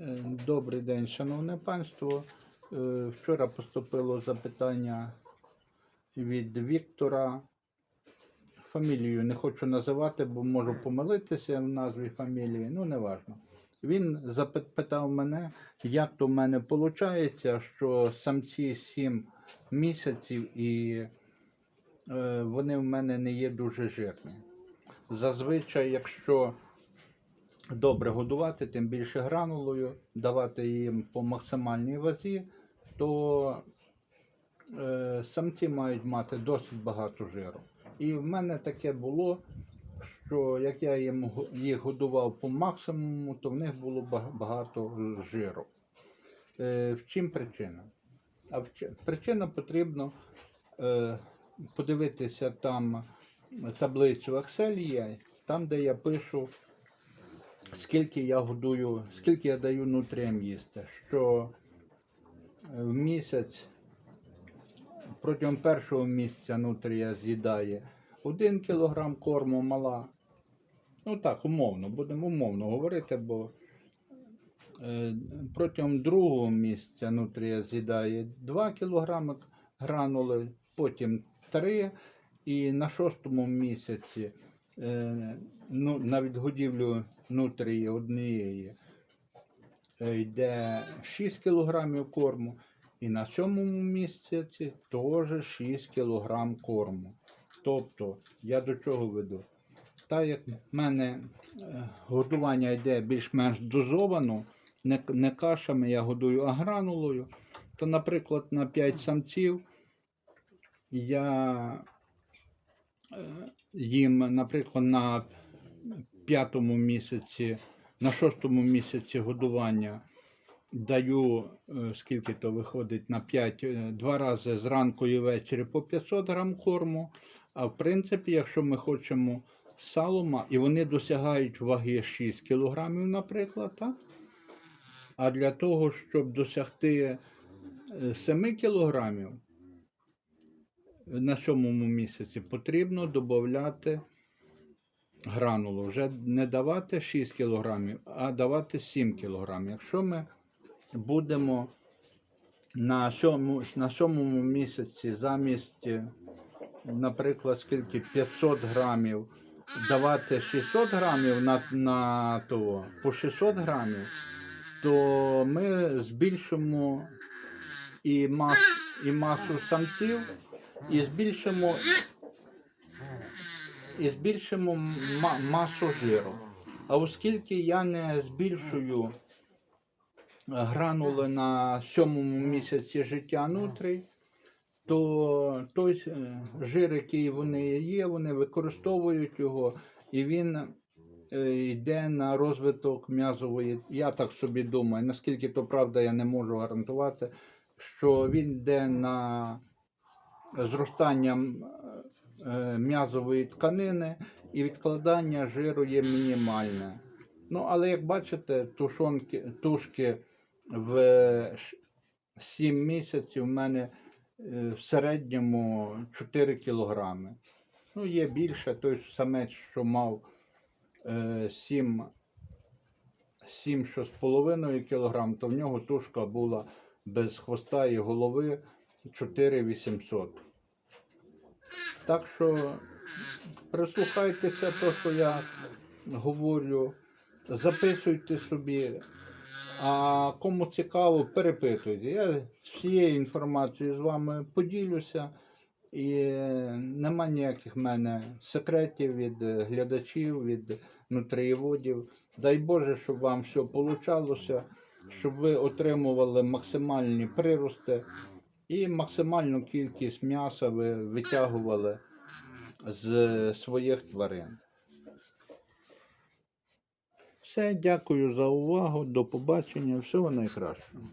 Е, Добрий день, шановне панство. Е, Вчора поступило запитання від Віктора. Фамілію не хочу називати, бо можу помилитися в назві фамілії, ну не важно. Він запитав мене, як то в мене виходить, що самці 7 місяців і е, вони в мене не є дуже жирні. Зазвичай, якщо добре годувати, тим більше гранулою, давати їм по максимальній вазі, то е, самці мають мати досить багато жиру. І в мене таке було, що як я їм їх годував по максимуму, то в них було багато жиру. Е, в чим причина? А в чи- причина потрібно е, подивитися там таблицю Excel є, там, де я пишу скільки я годую, скільки я даю нутріям їсти, що е, в місяць протягом першого місяця нутрія з'їдає 1 кг корму мала. Ну так, умовно, будемо умовно говорити, бо е, протягом другого місяця нутрія з'їдає 2 кг гранули, потім 3 і на шостому місяці ну, на відгодівлю нутрії однієї е, йде 6 кг корму, і на сьомому місяці теж 6 кг корму. Тобто, я до чого веду? Так як в мене е, годування йде більш-менш дозовано, не, не кашами я годую, а гранулою, то, наприклад, на 5 самців я е, їм, наприклад, на п'ятому місяці, на шостому місяці годування даю, е, скільки то виходить на 5, два рази зранку і ввечері по 500 грам корму. А в принципі, якщо ми хочемо салома, і вони досягають ваги 6 кілограмів, наприклад, так? А для того, щоб досягти е, 7 кілограмів на сьомому місяці, потрібно додати гранулу. Вже не давати 6 кілограмів, а давати 7 кілограмів. Якщо ми будемо на сьому, на сьомому місяці замість, наприклад, скільки 500 грамів давати 600 грамів на, на того, по 600 грамів, то ми збільшимо і, мас, і масу самців, і збільшимо і збільшимо масу жиру. А оскільки я не збільшую гранули на сьомому місяці життя нутрій, то той е, жир, який вони є, вони використовують його, і він е, йде на розвиток м'язової. Я так собі думаю, наскільки то правда, я не можу гарантувати, що він йде на зростання м, е, м'язової тканини і відкладання жиру є мінімальне. Ну, але як бачите, тушонки, тушки в 7 місяців в мене е, в середньому 4 кілограми. Ну, є більше, той самець, що мав е, 7, 7 що з половиною кілограм, то в нього тушка була без хвоста і голови 4800. Так що прислухайтеся то, що я говорю, записуйте собі. А кому цікаво, перепитуйте. Я всією інформацією з вами поділюся. І нема ніяких в мене секретів від глядачів, від нутриєводів. Дай Боже, щоб вам все получалося, щоб ви отримували максимальні прирости і максимальну кількість м'яса ви витягували з своїх тварин. Все, дякую за увагу. До побачення. Всього найкращого.